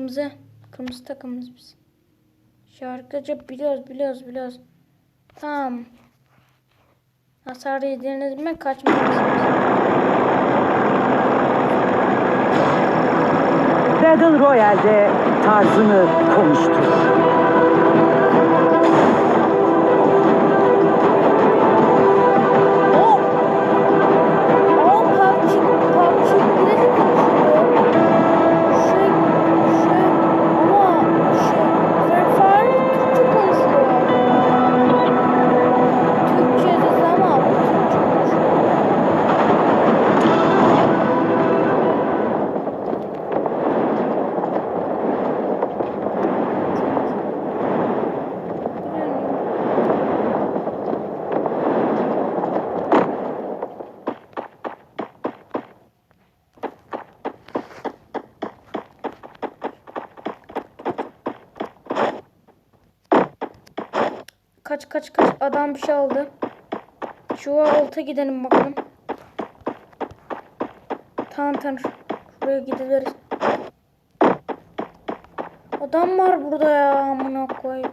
kırmızı. Kırmızı takımız biz. Şarkıcı biliyoruz biliyoruz biliyoruz. Tamam. Hasar yediniz mi kaçmalısınız. Battle Royale'de tarzını konuştur. Kaç kaç kaç adam bir şey aldı. Şu alta gidelim bakalım. Tamam tamam. Şuraya gideriz. Adam var burada ya amına koyayım.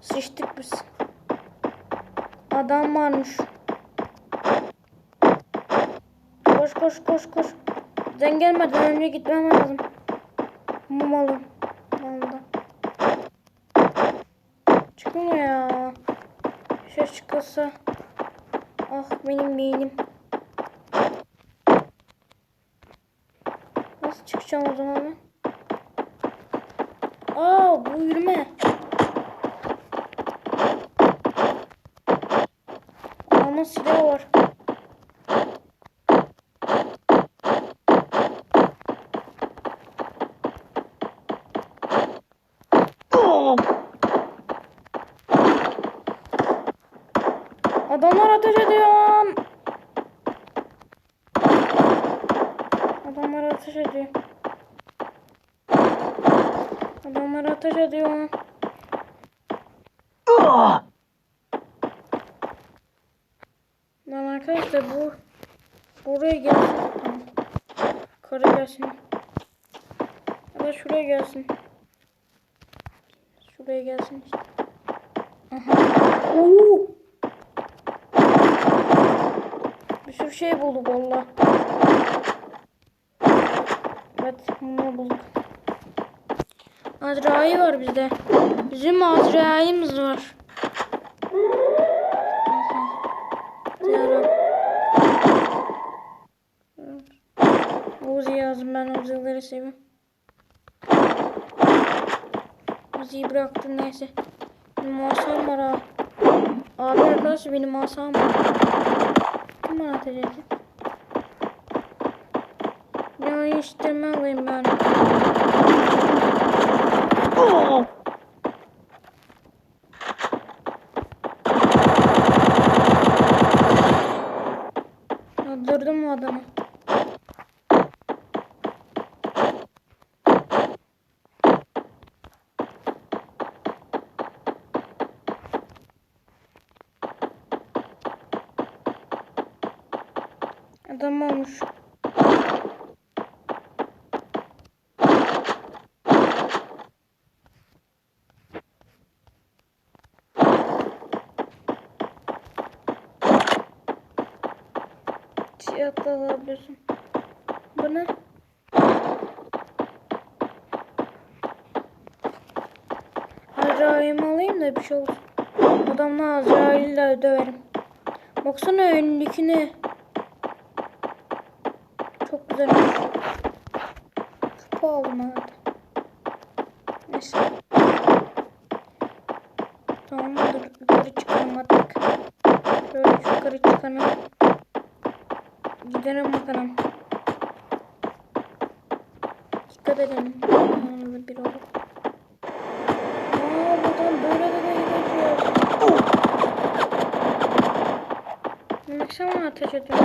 Sıçtık biz. Adam varmış. Koş koş koş koş. Sen gelmeden önce gitmem lazım. Mum alın. Vallahi. Çıkmıyor ya. Şey çıkılsa. Ah benim beynim. Nasıl çıkacağım o zaman ben? Aa bu yürüme. Ama silah var. Adamlar ateş ediyor. Adamlar ateş ediyor. Adamlar ateş ediyor. Ah! Lan arkadaşlar bu buraya gelsin. Karı gelsin. Ya da şuraya gelsin. Şuraya gelsin işte. Aha. Oo. Bir şey bulduk valla. Evet bunu bulduk. Azrail var bizde. Bizim Azrail'imiz var. Uzi yazdım ben Uzi'leri seviyorum. Uzi'yi bıraktım neyse. Benim asam var ha. Abi arkadaş benim asam var. Edecek? Ya iştirme alayım ben. Ah! Öldürdüm o adamı. Adam olmuş. Siyah da alabiliyorsun. Bu ne? Azrail'imi alayım da bir şey olsun. Adamla Azrail'le döverim. Baksana önündekini. Kupa aldım herhalde. Neyse. Tamam dur yukarı çıkalım artık. Şöyle yukarı çıkalım. Gidelim bakalım. Dikkat edelim. Yanımızda bir olur. Aa buradan böyle de de gidiyoruz. Baksana ateş ediyor.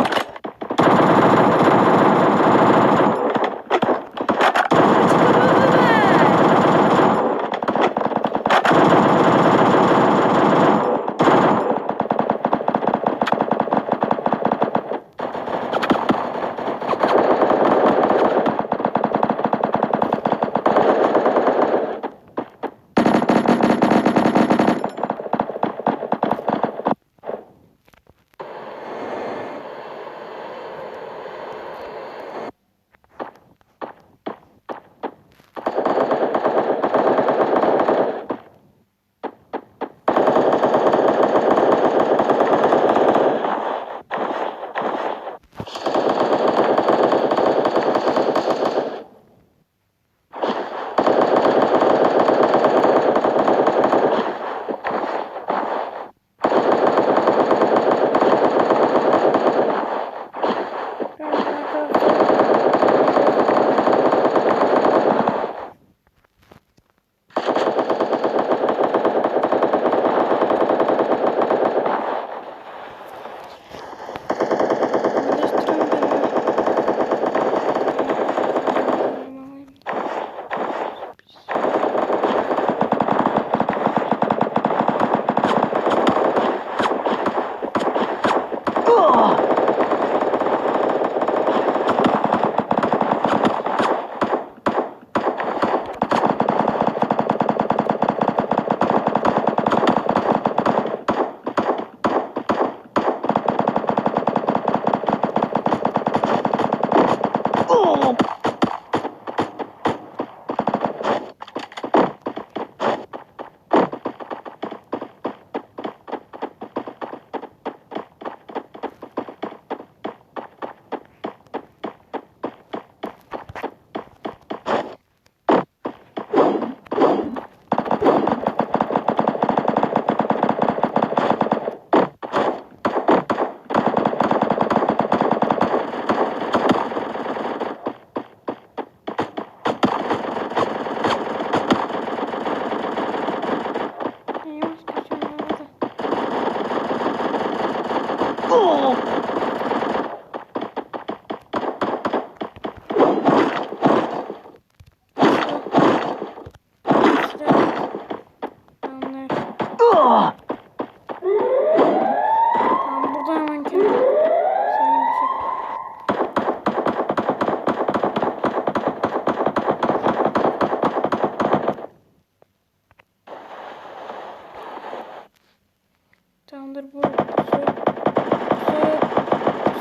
Tamamdır bu.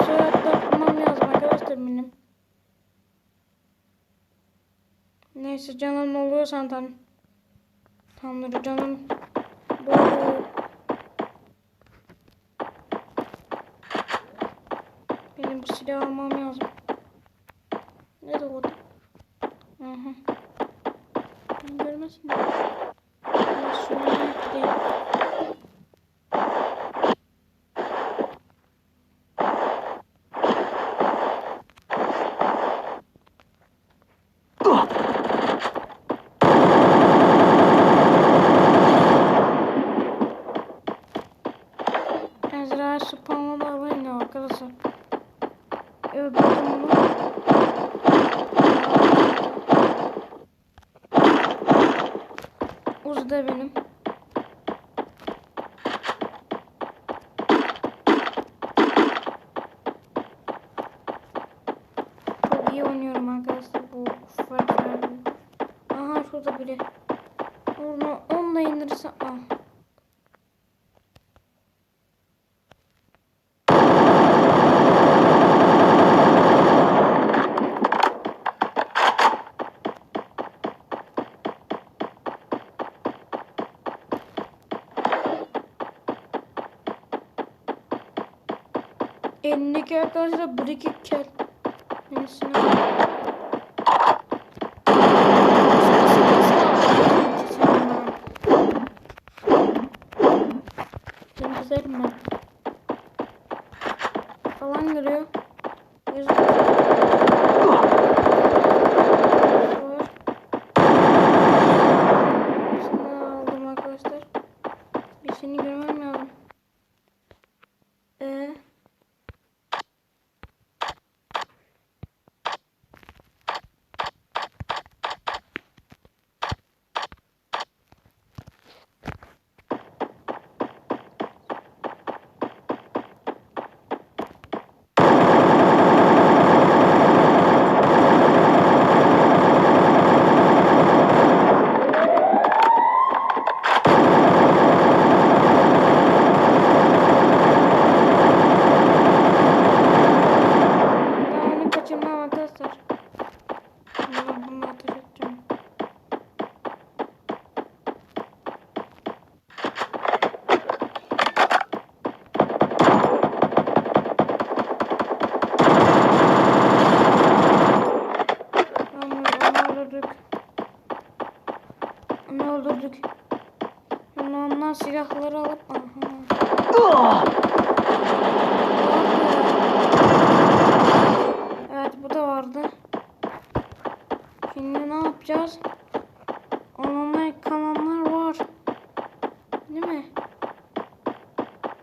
Suyu atlatmam lazım arkadaşlar benim. Neyse canım oluyor santam. Tamamdır canım. Bu. Benim bu silahı almam lazım. Ne orada? Aha. Görmesin. Ezra spawn'a da alayım ya arkadaşlar. Öldürdüm bunu. Uz da benim. Çok iyi oynuyorum arkadaşlar bu Farfetch'de. Aha şurada biri. Onu onunla indirirse ah. Elindeki arkadaşlar brick kel. Neyse. Onu kaçırmam arkadaşlar. Bunu bunu ateş edeceğim. Onu, öldürdük. Onu. Şimdi ondan silahları alıp aha. Evet bu da vardı. Şimdi ne yapacağız? Onunla kalanlar var. Değil mi?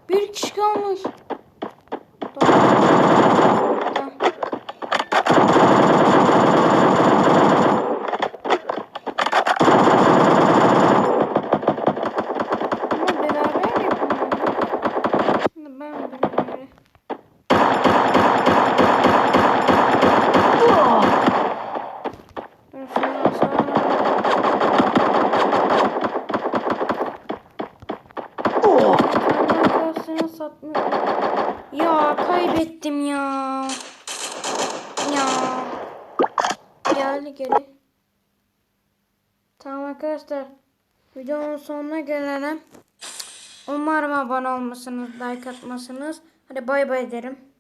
Bir kişi kalmış. Da. Da. Ama beraber yapalım. Şimdi ben beraber. Dur şunu Satmış. Ya kaybettim ya. Ya. Geldi geri. Tamam arkadaşlar. Videonun sonuna gelelim. Umarım abone olmasınız, like atmasınız. Hadi bay bay derim.